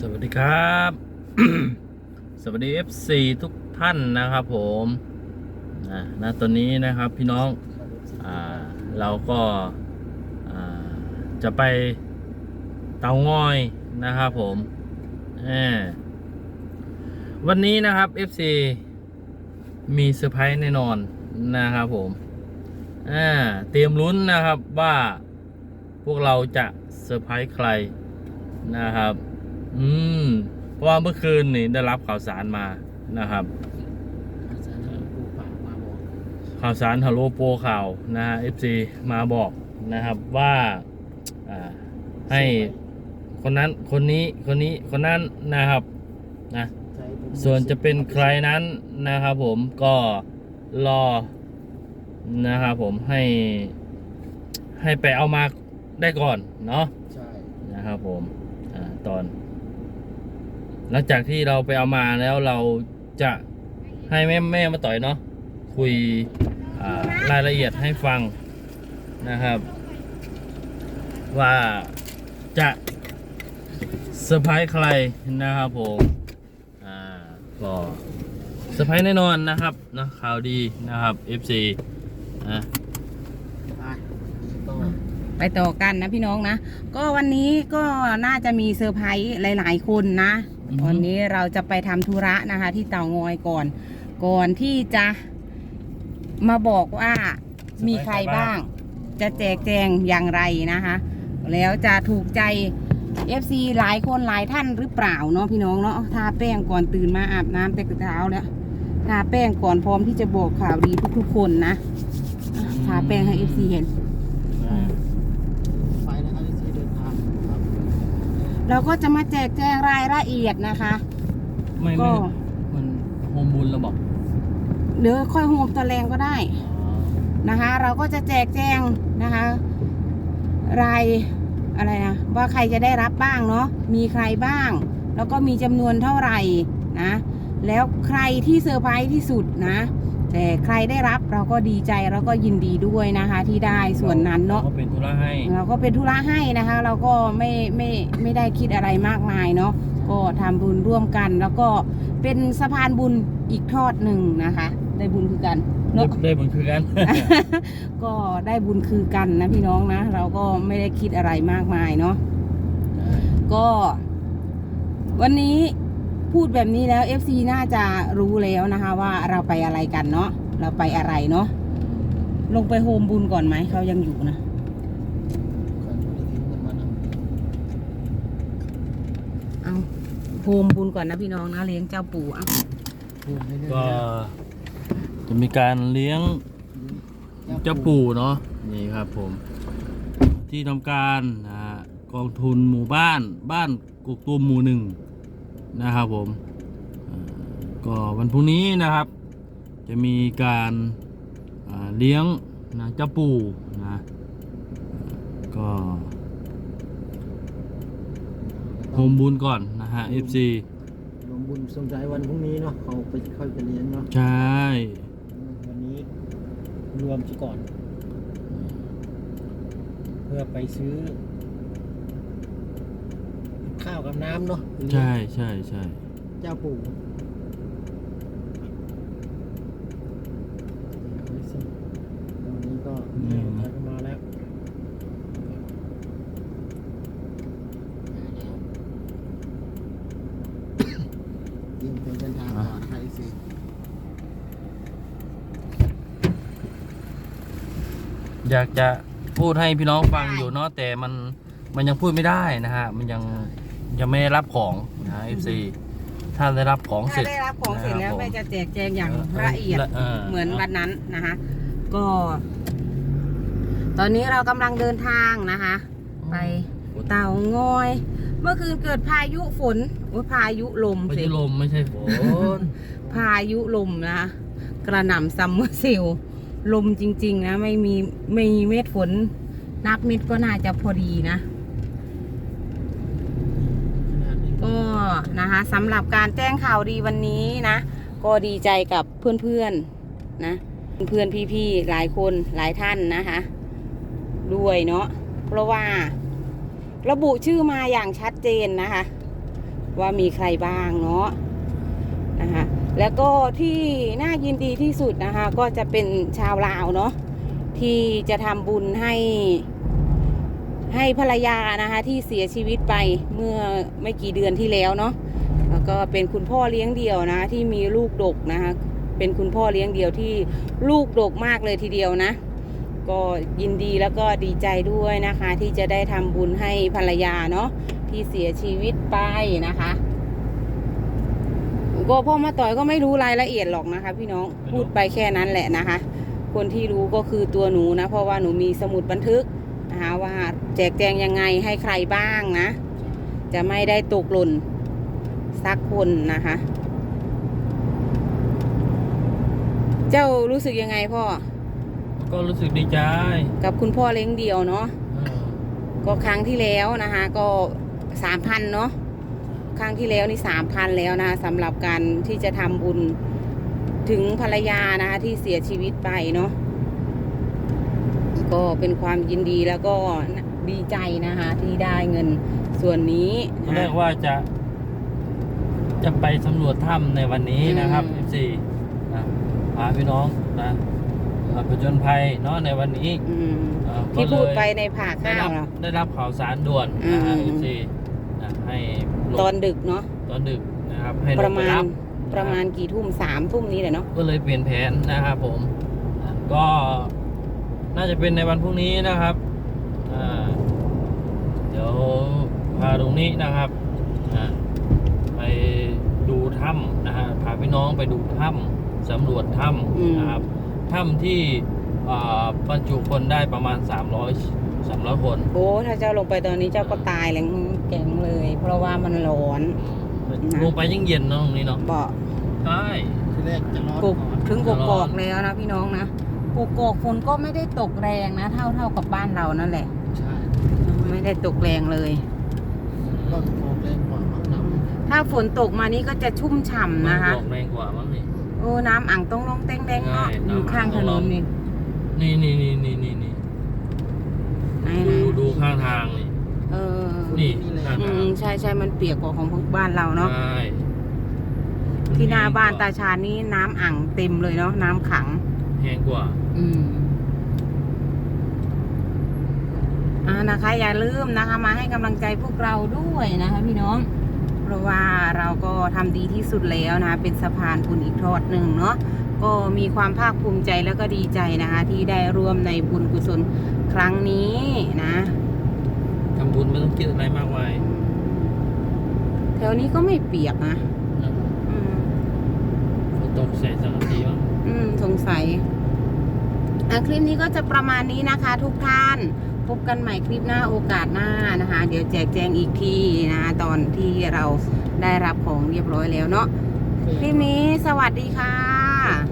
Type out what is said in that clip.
สวัสดีครับ สวัสดี FC ทุกท่านนะครับผมนะณตอนนี้นะครับพี่น้องอ่าเราก็อ่าจะไปเตางอยนะครับผมวันนี้นะครับ FC มีเซอร์ไพรส์แน่นอนนะครับผมเตรียมลุ้นนะครับว่าพวกเราจะเซอร์ไพรส์ใครนะครับ อืม เพราะว่าเมื่อคืนนี่ได้รับข่าวสารมานะครับ อาจารย์ปูป่ามาบอกข่าวสารฮัลโหลโปรข่าวนะฮะ FC มาบอกนะครับว่าอ่าให้คนนั้นคนนี้คนนี้คนนั้นนะครับนะใจผมส่วนจะเป็นใครนั้นนะครับผมก็รอนะครับผมให้ให้ไปเอามาได้ก่อนเนาะ ใช่นะครับผมอาตอน หลังจากที่เราไปเอามาแล้วเราจะให้แม่แม่มาต่อยเนาะคุยรายละเอียดให้ฟังนะครับ ว่าจะเซอร์ไพรส์ใครนะครับผมอ่าก็เซอร์ไพรส์แน่นอนนะครับนะข่าวดีนะครับ FC อะไปต่อกันนะพี่น้องนะ ก็วันนี้ก็น่าจะมีเซอร์ไพรส์หลาย ๆ คนนะ อือฮึวันนี้เราจะไปทำธุระนะคะ ที่เตางอยก่อน ก่อนที่จะมาบอกว่ามีใครบ้าง จะแจกแจงอย่างไรนะคะ แล้วจะถูกใจ FC หลายคนหลายท่านหรือเปล่าเนาะพี่น้องเนาะทาแป้งก่อนตื่นมาอาบน้ำแต่เช้าแล้วทาแป้งก่อนพร้อมที่จะบอกข่าวดีทุกๆคนนะอะทาแป้งให้ FC เห็น อ่า ไปนะครับที่เดินทางครับ เราก็จะมาแจกแจงรายละเอียดนะคะ ไม่ก็ ไม่มันโฮมบุญเราบอกเดี๋ยวค่อยโฮมตะแรงก็ได้นะคะ เราก็จะแจกแจงนะคะ รายอะไรนะว่าใครจะได้รับบ้างเนาะมีใครบ้าง แล้วก็มีจำนวนเท่าไหร่นะ แล้วใครที่เซอร์ไพรส์ที่สุดนะ แต่ใครได้รับเราก็ดีใจแล้วก็ยินดีด้วยนะคะ ที่ได้ส่วนนั้นเนาะก็เป็นธุระให้ เราก็เป็นธุระให้นะคะ เราก็ไม่ไม่ไม่ได้คิดอะไรมากมายเนาะก็ทำบุญร่วมกัน แล้วก็เป็นสะพานบุญอีกทอดหนึ่งนะคะ ได้บุญคือกันได้เนาะได้บุญคือกัน ก็ได้บุญคือกันนะพี่น้องนะ เราก็ไม่ได้คิดอะไรมากมายเนาะก็ วันนี้ พูดแบบนี้แล้ว FC น่าจะรู้แล้วนะคะ ว่าเราไปอะไรกันเนาะเราไปอะไรเนาะลงไปโฮมบุญก่อนไหมเขายังอยู่นะเอาโฮมบุญก่อนนะพี่น้องนะเลี้ยงเจ้าปู่เอาก็จะมีการเลี้ยงเจ้าปู่เนาะนี่ครับผม ที่ทำการกองทุนหมู่บ้านบ้านกกตูมหมู่หนึ่ง นะครับผมอ่าก็วันพรุ่งนี้นะครับ จะมีการอ่าเลี้ยงนะเจ้าปู่นะก็โฮมบุญก่อนนะฮะ FC รวมบุญสงใจวันพรุ่งนี้เนาะเขาไปค่อยไปเลี้ยงเนาะใช่ วันนี้รวมซะก่อน เพื่อไปซื้อข้าว กับน้ำเนาะใช่ใช่ใช่เจ้าปู่ไปสิตอนนี้ก็แม่ไปก็มาแล้วยิ่งเป็นเดินทางปลอดภัยสิอยากจะพูดให้พี่น้องฟังอยู่เนาะแต่มันมันยังพูดไม่ได้นะฮะ มันยัง ยังไม่ได้รับของนะ FC ถ้าได้รับของเสถ้าร็จได้รับของเสร็จแล้วนะคบผมแม่จะแจกแจงอย่างละเอียดเออเหมือนวันนั้นนะคะก็ ตอนนี้เรากำลังเดินทางนะคะ ไปเตางอย เมื่อคืนเกิดพายุฝนโอ้ยพายุลมไม่สิใช่ลมไม่ใช่ฝน พายุลมนะคะกระหน่ำซัมเมอร์เซลลลมจริง ๆ นะ ไม่มีไม่มีเม็ดฝน นับเม็ดก็น่าจะพอดีนะ ขนาดนี้ ก็ นะคะสำหรับการแจ้งข่าวดีวันนี้นะ ก็ดีใจกับเพื่อนๆนะเพื่อนพี่ๆหลายคนหลายท่านนะคะด้วยเนาะเพราะว่า ระบุชื่อมาอย่างชัดเจนนะคะ ว่ามีใครบ้างเนาะนะคะแล้วก็ที่น่ายินดีที่สุดนะคะ ก็จะเป็นชาวลาวเนาะที่จะทำบุญให้ ให้ภรรยานะคะที่เสียชีวิตไปเมื่อไม่กี่เดือนที่แล้วเนาะแล้วก็เป็นคุณพ่อเลี้ยงเดี่ยวนะที่มีลูกดกนะคะเป็นคุณพ่อเลี้ยงเดี่ยวที่ลูกดกมากเลยทีเดียวนะ ก็ยินดีแล้วก็ดีใจด้วยนะคะ ที่จะได้ทำบุญให้ภรรยาเนาะที่เสียชีวิตไปนะคะก็พ่อมาต่อยก็ไม่รู้รายละเอียดหรอกนะคะ พี่น้องพูดไปแค่นั้นแหละนะคะ คนที่รู้ก็คือตัวหนูนะ เพราะว่าหนูมีสมุดบันทึก นะคะว่าแจกแจงยังไงให้ใครบ้างนะ จะไม่ได้ตกหล่นสักคนนะคะ เจ้ารู้สึกยังไงพ่อ ก็รู้สึกดีใจ กับคุณพ่อเลี้ยงเดี่ยวเนาะเออก็ครั้งที่แล้วนะคะ ก็สามพันเนาะครั้งที่แล้วนี่สามพันแล้วนะคะสำหรับการที่จะทำบุญถึงภรรยานะคะที่เสียชีวิตไปเนาะ ก็เป็นความยินดีแล้วก็ดีใจนะคะที่ได้เงินส่วนนี้ตอนนะแรคะกว่าจะ จะไปสำรวจถ้ำในวันนี้นะครับอืม F4 นะพาพี่น้องนะเอ่อผจญภัยเนาะในวันนี้อืมเอ่อที่ก็พูดเลยไปในผ่าได้ข้ารัวบเราได้รับข่าวสารด่วนนะฮะอืม F4 นะให้ลงตอนดึกเนาะตอนดึกนะครับให้ลประงไปมารัณบประมาณกี่ทุ่มสามทุ่มนี้แหละเนาะก็เลยเปลี่ยนแผนนะครับผมอะก็ น่าจะเป็นในวันพรุ่งนี้นะครับอ่าเดี๋ยวพาตรงนี้นะครับอะไปดูถ้ำนะฮะพาพี่น้องไปดูถ้ำสำรวจถ้อืมำนะครับถ้ำที่อ่าบรรจุคนได้ประมาณ 300 300 คน โอ้ ถ้าเจ้าลงไปตอนนี้เจ้าก็ตายแหลงแกงเลย เพราะว่ามันร้อนนะลงไปยิ่งเย็นเนอะตรงนี้เนาะเบาะใช่ที่แรกจะนอนกุกก่อนถึงกกอกแล้วนะพี่น้องนะ กกอกฝนก็ไม่ได้ตกแรงนะ เท่าเท่ากับบ้านเรานั่นแหละ ใช่ไม่ได้ตกแรงเลย ก็ออกแรงกว่ามั้งน้ำถ้าฝนตกมานี่ก็จะชุ่มฉ่ำนะคะ บอกแรงกว่ามั้งนี่ โอ้น้ำอ่างต้องลงเต้งแดงเนาะใช่อยู่ข้างถนนนี่นี่นี่นี่นี่นี่นี่ไหนดูๆดูข้างทางนี่ เออนี่ข้างอืทางมใช่ใช่มันเปียกกว่าของพวกบ้านเราเนาะใช่ที่หน้าบ้านตาชาญนี่น้ำอ่างเต็มเลยเนาะน้ำขัง แห้งกว่า อืมอ่านะคะ อย่าลืมนะคะ มาให้กำลังใจพวกเราด้วยนะคะ พี่น้อง เพราะว่าเราก็ทำดีที่สุดแล้วนะคะ เป็นสะพานบุญอีกทอดหนึ่งเนาะก็มีความภาคภูมิใจแล้วก็ดีใจนะคะ ที่ได้ร่วมในบุญกุศลครั้งนี้นะทำบุญไม่ต้องคิดอะไรมากมายแถวนี้ก็ไม่เปียกนะนะอืมฝนตกใส่สังกะสีบ้าง อืม สงสัยอะคลิปนี้ก็จะประมาณนี้นะคะ ทุกท่าน พบกันใหม่คลิปหน้าโอกาสหน้านะคะ เดี๋ยวแจกแจงอีกทีนะ ตอนที่เราได้รับของเรียบร้อยแล้วเนาะคลิปนี้สวัสดีค่ะที่